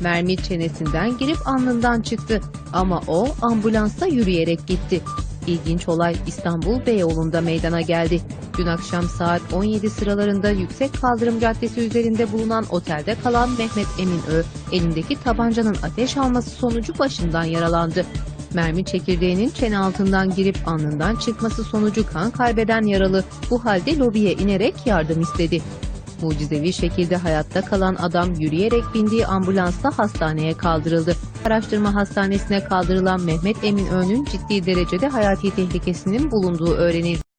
Mermi çenesinden girip alnından çıktı ama o ambulansa yürüyerek gitti. İlginç olay İstanbul Beyoğlu'nda meydana geldi. Dün akşam saat 17 sıralarında Yüksek Kaldırım Caddesi üzerinde bulunan otelde kalan Mehmet Emin Ö, elindeki tabancanın ateş alması sonucu başından yaralandı. Mermi çekirdeğinin çene altından girip alnından çıkması sonucu kan kaybeden yaralı bu halde lobiye inerek yardım istedi. Mucizevi şekilde hayatta kalan adam yürüyerek bindiği ambulansla hastaneye kaldırıldı. Araştırma hastanesine kaldırılan Mehmet Emin Ö'nün ciddi derecede hayati tehlikesinin bulunduğu öğrenildi.